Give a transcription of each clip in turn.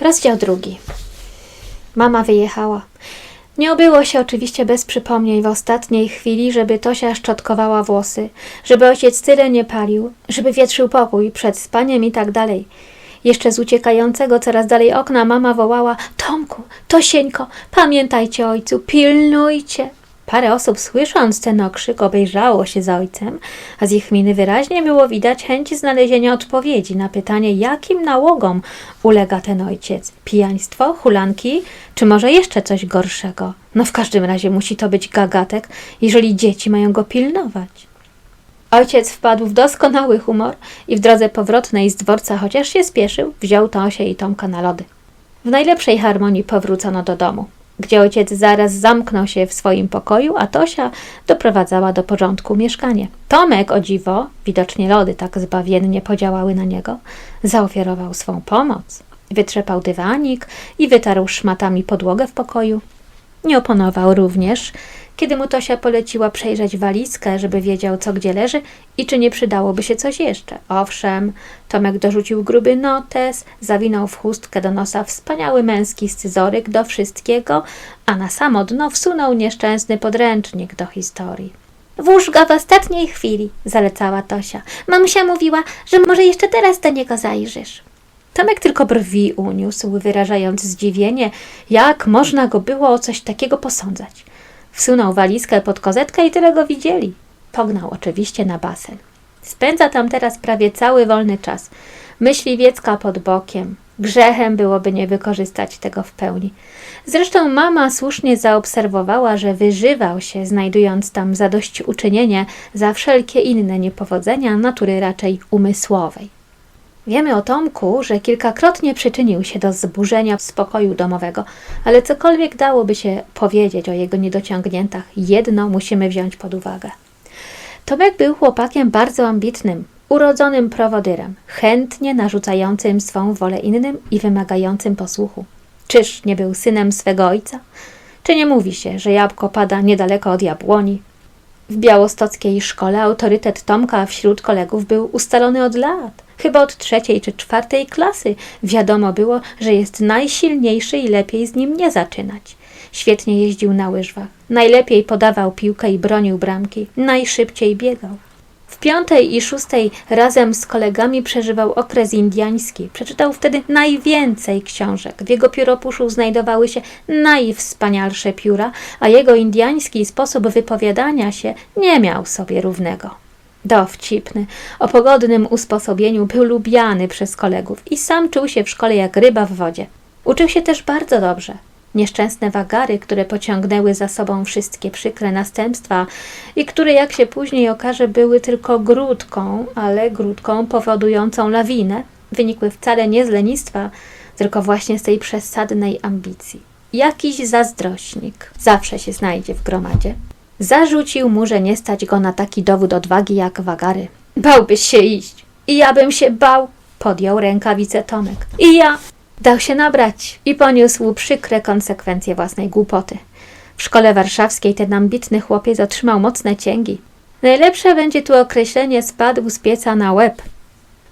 Rozdział drugi. Mama wyjechała. Nie obyło się oczywiście bez przypomnień w ostatniej chwili, żeby Tosia szczotkowała włosy, żeby ojciec tyle nie palił, żeby wietrzył pokój przed spaniem i tak dalej. Jeszcze z uciekającego coraz dalej okna mama wołała Tomku, Tosieńko, pamiętajcie ojcu, pilnujcie. Parę osób słysząc ten okrzyk obejrzało się za ojcem, a z ich miny wyraźnie było widać chęć znalezienia odpowiedzi na pytanie, jakim nałogom ulega ten ojciec. Pijaństwo, hulanki, czy może jeszcze coś gorszego? No w każdym razie musi to być gagatek, jeżeli dzieci mają go pilnować. Ojciec wpadł w doskonały humor i w drodze powrotnej z dworca, chociaż się spieszył, wziął Tosię i Tomka na lody. W najlepszej harmonii powrócono do domu, gdzie ojciec zaraz zamknął się w swoim pokoju, a Tosia doprowadzała do porządku mieszkanie. Tomek, o dziwo, widocznie lody tak zbawiennie podziałały na niego, zaoferował swą pomoc. Wytrzepał dywanik i wytarł szmatami podłogę w pokoju. Nie oponował również, kiedy mu Tosia poleciła przejrzeć walizkę, żeby wiedział, co gdzie leży i czy nie przydałoby się coś jeszcze. Owszem, Tomek dorzucił gruby notes, zawinął w chustkę do nosa wspaniały męski scyzoryk do wszystkiego, a na samo dno wsunął nieszczęsny podręcznik do historii. Włóż go w ostatniej chwili, zalecała Tosia. Mamusia mówiła, że może jeszcze teraz do niego zajrzysz. Tomek tylko brwi uniósł, wyrażając zdziwienie, jak można go było o coś takiego posądzać. Wsunął walizkę pod kozetkę i tyle go widzieli. Pognał oczywiście na basen. Spędza tam teraz prawie cały wolny czas. Myśliwiecka pod bokiem. Grzechem byłoby nie wykorzystać tego w pełni. Zresztą mama słusznie zaobserwowała, że wyżywał się, znajdując tam zadośćuczynienie za wszelkie inne niepowodzenia natury raczej umysłowej. Wiemy o Tomku, że kilkakrotnie przyczynił się do zburzenia spokoju domowego, ale cokolwiek dałoby się powiedzieć o jego niedociągniętach, jedno musimy wziąć pod uwagę. Tomek był chłopakiem bardzo ambitnym, urodzonym prowodyrem, chętnie narzucającym swą wolę innym i wymagającym posłuchu. Czyż nie był synem swego ojca? Czy nie mówi się, że jabłko pada niedaleko od jabłoni? W białostockiej szkole autorytet Tomka wśród kolegów był ustalony od lat. Chyba od trzeciej czy czwartej klasy wiadomo było, że jest najsilniejszy i lepiej z nim nie zaczynać. Świetnie jeździł na łyżwach, najlepiej podawał piłkę i bronił bramki, najszybciej biegał. W piątej i szóstej razem z kolegami przeżywał okres indiański. Przeczytał wtedy najwięcej książek. W jego pióropuszu znajdowały się najwspanialsze pióra, a jego indiański sposób wypowiadania się nie miał sobie równego. Dowcipny, o pogodnym usposobieniu był lubiany przez kolegów i sam czuł się w szkole jak ryba w wodzie. Uczył się też bardzo dobrze. Nieszczęsne wagary, które pociągnęły za sobą wszystkie przykre następstwa i które, jak się później okaże, były tylko grudką, ale grudką powodującą lawinę, wynikły wcale nie z lenistwa, tylko właśnie z tej przesadnej ambicji. Jakiś zazdrośnik zawsze się znajdzie w gromadzie. Zarzucił mu, że nie stać go na taki dowód odwagi jak wagary. Bałbyś się iść. I ja bym się bał. Podjął rękawicę Tomek. I ja. Dał się nabrać i poniósł przykre konsekwencje własnej głupoty. W szkole warszawskiej ten ambitny chłopiec otrzymał mocne cięgi. Najlepsze będzie tu określenie spadł z pieca na łeb.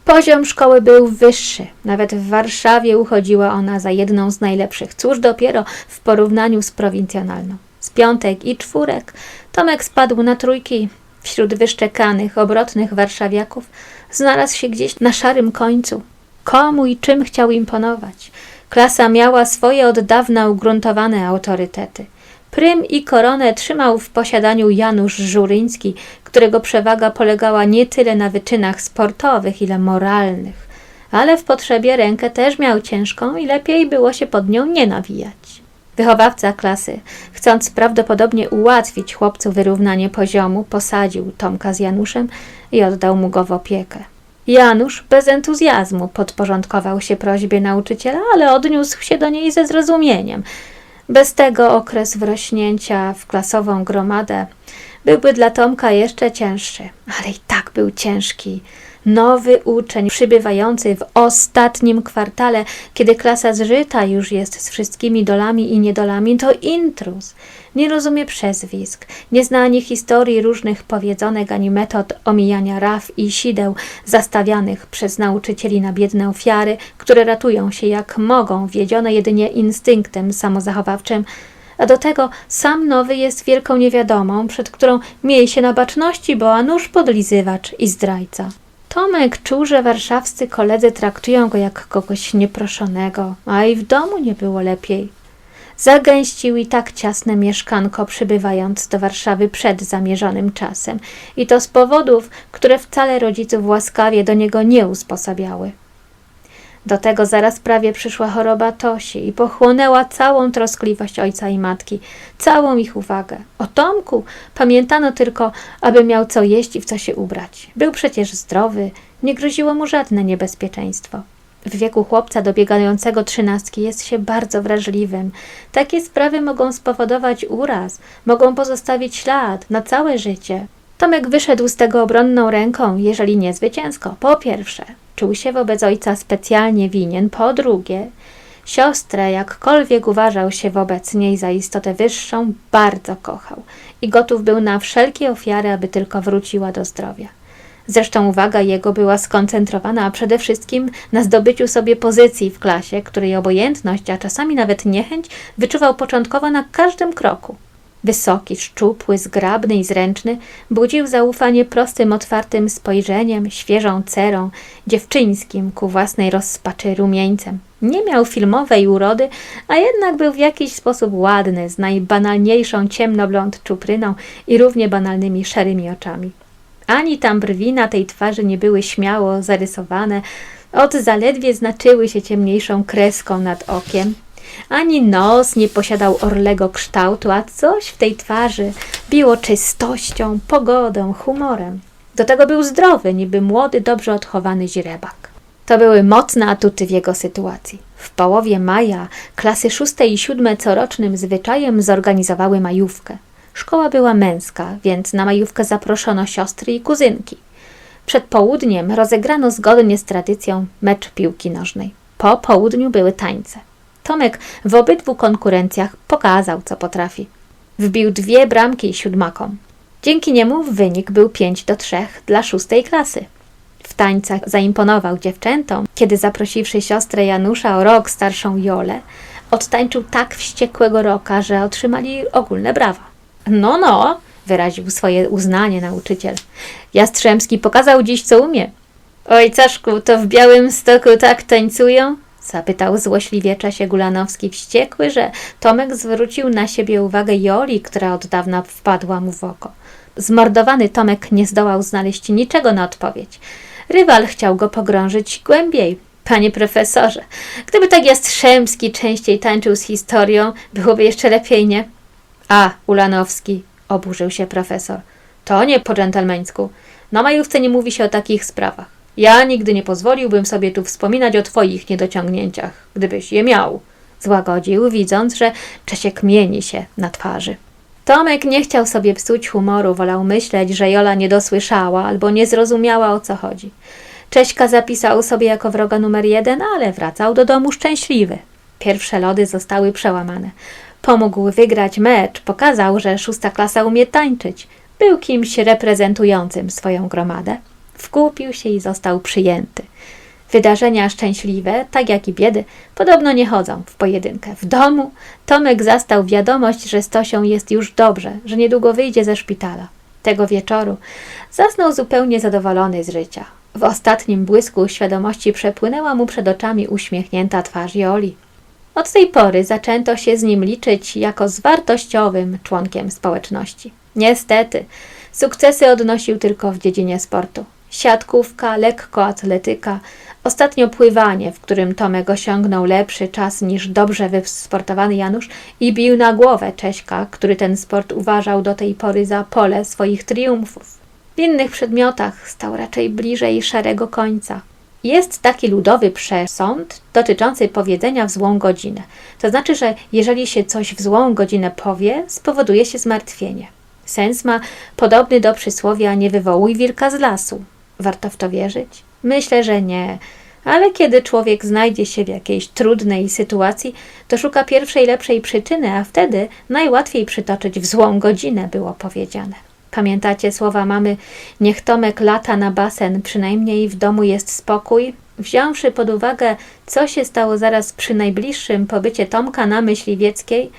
Poziom szkoły był wyższy. Nawet w Warszawie uchodziła ona za jedną z najlepszych. Cóż dopiero w porównaniu z prowincjonalną. Z piątek i czwórek Tomek spadł na trójki. Wśród wyszczekanych, obrotnych warszawiaków znalazł się gdzieś na szarym końcu. Komu i czym chciał imponować? Klasa miała swoje od dawna ugruntowane autorytety. Prym i koronę trzymał w posiadaniu Janusz Żuryński, którego przewaga polegała nie tyle na wyczynach sportowych, ile moralnych. Ale w potrzebie rękę też miał ciężką i lepiej było się pod nią nie nawijać. Wychowawca klasy, chcąc prawdopodobnie ułatwić chłopcu wyrównanie poziomu, posadził Tomka z Januszem i oddał mu go w opiekę. Janusz bez entuzjazmu podporządkował się prośbie nauczyciela, ale odniósł się do niej ze zrozumieniem. Bez tego okres wrośnięcia w klasową gromadę byłby dla Tomka jeszcze cięższy, ale i tak był ciężki Nowy uczeń przybywający w ostatnim kwartale, kiedy klasa zżyta już jest z wszystkimi dolami i niedolami, to intruz. Nie rozumie przezwisk, nie zna ani historii różnych powiedzonek, ani metod omijania raf i sideł zastawianych przez nauczycieli na biedne ofiary, które ratują się jak mogą, wiedzione jedynie instynktem samozachowawczym, a do tego sam nowy jest wielką niewiadomą, przed którą miej się na baczności, bo a nuż podlizywacz i zdrajca. Tomek czuł, że warszawscy koledzy traktują go jak kogoś nieproszonego, a i w domu nie było lepiej. Zagęścił i tak ciasne mieszkanko, przybywając do Warszawy przed zamierzonym czasem, i to z powodów, które wcale rodziców łaskawie do niego nie usposabiały. Do tego zaraz prawie przyszła choroba Tosi i pochłonęła całą troskliwość ojca i matki, całą ich uwagę. O Tomku pamiętano tylko, aby miał co jeść i w co się ubrać. Był przecież zdrowy, nie groziło mu żadne niebezpieczeństwo. W wieku chłopca dobiegającego trzynastki jest się bardzo wrażliwym. Takie sprawy mogą spowodować uraz, mogą pozostawić ślad na całe życie. Tomek wyszedł z tego obronną ręką, jeżeli nie zwycięsko. Po pierwsze, czuł się wobec ojca specjalnie winien. Po drugie, siostrę, jakkolwiek uważał się wobec niej za istotę wyższą, bardzo kochał i gotów był na wszelkie ofiary, aby tylko wróciła do zdrowia. Zresztą uwaga jego była skoncentrowana przede wszystkim na zdobyciu sobie pozycji w klasie, której obojętność, a czasami nawet niechęć wyczuwał początkowo na każdym kroku. Wysoki, szczupły, zgrabny i zręczny, budził zaufanie prostym, otwartym spojrzeniem, świeżą cerą, dziewczyńskim ku własnej rozpaczy rumieńcem. Nie miał filmowej urody, a jednak był w jakiś sposób ładny, z najbanalniejszą ciemnoblond czupryną i równie banalnymi szarymi oczami. Ani tam brwi na tej twarzy nie były śmiało zarysowane, od zaledwie znaczyły się ciemniejszą kreską nad okiem. Ani nos nie posiadał orlego kształtu, a coś w tej twarzy biło czystością, pogodą, humorem. Do tego był zdrowy, niby młody, dobrze odchowany źrebak. To były mocne atuty w jego sytuacji. W połowie maja klasy szóste i siódme corocznym zwyczajem zorganizowały majówkę. Szkoła była męska, więc na majówkę zaproszono siostry i kuzynki. Przed południem rozegrano zgodnie z tradycją mecz piłki nożnej. Po południu były tańce. Tomek w obydwu konkurencjach pokazał, co potrafi. Wbił dwie bramki siódmakom. Dzięki niemu wynik był 5 do 3 dla szóstej klasy. W tańcach zaimponował dziewczętom, kiedy zaprosiwszy siostrę Janusza o rok starszą Jolę, odtańczył tak wściekłego roka, że otrzymali ogólne brawa. No, no, wyraził swoje uznanie nauczyciel. Jastrzębski pokazał dziś, co umie. Oj, Caszku, to w białym stoku tak tańcują? Zapytał złośliwie Czesie Gulanowski, wściekły, że Tomek zwrócił na siebie uwagę Joli, która od dawna wpadła mu w oko. Zmordowany Tomek nie zdołał znaleźć niczego na odpowiedź. Rywal chciał go pogrążyć głębiej. Panie profesorze, gdyby tak Jastrzębski częściej tańczył z historią, byłoby jeszcze lepiej, nie? A, Ulanowski, oburzył się profesor. To nie po dżentelmeńsku. Na majówce nie mówi się o takich sprawach. Ja nigdy nie pozwoliłbym sobie tu wspominać o twoich niedociągnięciach, gdybyś je miał. Złagodził, widząc, że Czesiek mieni się na twarzy. Tomek nie chciał sobie psuć humoru, wolał myśleć, że Jola nie dosłyszała albo nie zrozumiała o co chodzi. Cześka zapisał sobie jako wroga numer jeden, ale wracał do domu szczęśliwy. Pierwsze lody zostały przełamane. Pomógł wygrać mecz, pokazał, że szósta klasa umie tańczyć. Był kimś reprezentującym swoją gromadę. Wkupił się i został przyjęty. Wydarzenia szczęśliwe, tak jak i biedy, podobno nie chodzą w pojedynkę. W domu Tomek zastał wiadomość, że z Tosią jest już dobrze, że niedługo wyjdzie ze szpitala. Tego wieczoru zasnął zupełnie zadowolony z życia. W ostatnim błysku świadomości przepłynęła mu przed oczami uśmiechnięta twarz Joli. Od tej pory zaczęto się z nim liczyć jako z wartościowym członkiem społeczności. Niestety, sukcesy odnosił tylko w dziedzinie sportu. Siatkówka, lekkoatletyka, ostatnio pływanie, w którym Tomek osiągnął lepszy czas niż dobrze wysportowany Janusz i bił na głowę Cześka, który ten sport uważał do tej pory za pole swoich triumfów. W innych przedmiotach stał raczej bliżej szarego końca. Jest taki ludowy przesąd dotyczący powiedzenia w złą godzinę. To znaczy, że jeżeli się coś w złą godzinę powie, spowoduje się zmartwienie. Sens ma podobny do przysłowia nie wywołuj wilka z lasu. Warto w to wierzyć? Myślę, że nie. Ale kiedy człowiek znajdzie się w jakiejś trudnej sytuacji, to szuka pierwszej lepszej przyczyny, a wtedy najłatwiej przytoczyć w złą godzinę, było powiedziane. Pamiętacie słowa mamy: Niech Tomek lata na basen, przynajmniej w domu jest spokój? Wziąwszy pod uwagę, co się stało zaraz przy najbliższym pobycie Tomka na Myśliwieckiej,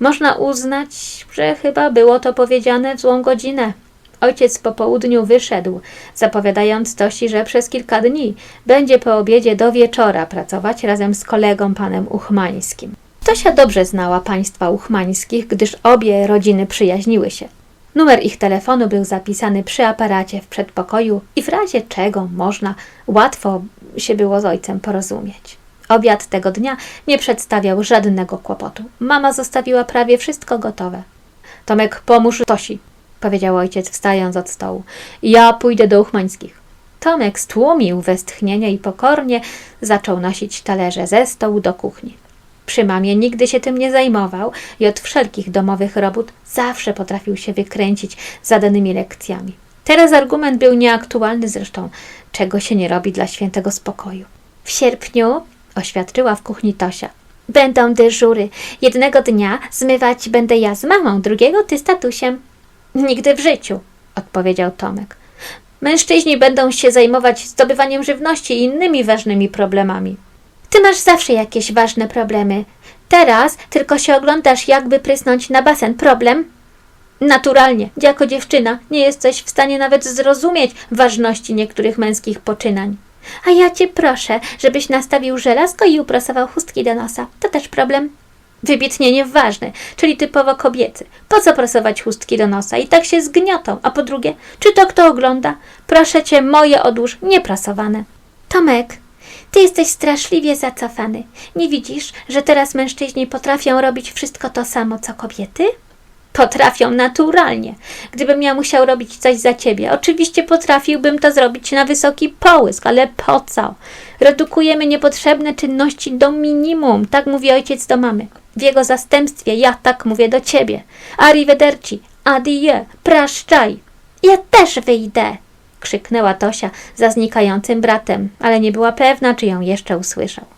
można uznać, że chyba było to powiedziane w złą godzinę. Ojciec po południu wyszedł, zapowiadając Tosi, że przez kilka dni będzie po obiedzie do wieczora pracować razem z kolegą panem Uchmańskim. Tosia dobrze znała państwa Uchmańskich, gdyż obie rodziny przyjaźniły się. Numer ich telefonu był zapisany przy aparacie w przedpokoju i w razie czego można łatwo się było z ojcem porozumieć. Obiad tego dnia nie przedstawiał żadnego kłopotu. Mama zostawiła prawie wszystko gotowe. Tomek, pomóż Tosi, powiedział ojciec, wstając od stołu. Ja pójdę do Uchmańskich. Tomek stłumił westchnienie i pokornie zaczął nosić talerze ze stołu do kuchni. Przy mamie nigdy się tym nie zajmował i od wszelkich domowych robót zawsze potrafił się wykręcić zadanymi lekcjami. Teraz argument był nieaktualny zresztą, czego się nie robi dla świętego spokoju. W sierpniu Oświadczyła w kuchni Tosia. będą dyżury. Jednego dnia zmywać będę ja z mamą, drugiego ty z tatusiem. Nigdy w życiu, odpowiedział Tomek. Mężczyźni będą się zajmować zdobywaniem żywności i innymi ważnymi problemami. Ty masz zawsze jakieś ważne problemy. Teraz tylko się oglądasz, jakby prysnąć na basen. Problem? Naturalnie, jako dziewczyna nie jesteś w stanie nawet zrozumieć ważności niektórych męskich poczynań. A ja cię proszę, żebyś nastawił żelazko i uprasował chustki do nosa. To też problem. Wybitnie nieważny, czyli typowo kobiecy. Po co prasować chustki do nosa? I tak się zgniotą. A po drugie, czy to kto ogląda? Proszę cię, moje odłóż, nieprasowane. Tomek, ty jesteś straszliwie zacofany. Nie widzisz, że teraz mężczyźni potrafią robić wszystko to samo, co kobiety? Potrafią naturalnie. Gdybym ja musiał robić coś za ciebie, oczywiście potrafiłbym to zrobić na wysoki połysk, ale po co? Redukujemy niepotrzebne czynności do minimum, tak mówi ojciec do mamy. W jego zastępstwie ja tak mówię do ciebie. Arrivederci, adieu, praszczaj. Ja też wyjdę. krzyknęła Tosia za znikającym bratem, ale nie była pewna, czy ją jeszcze usłyszał.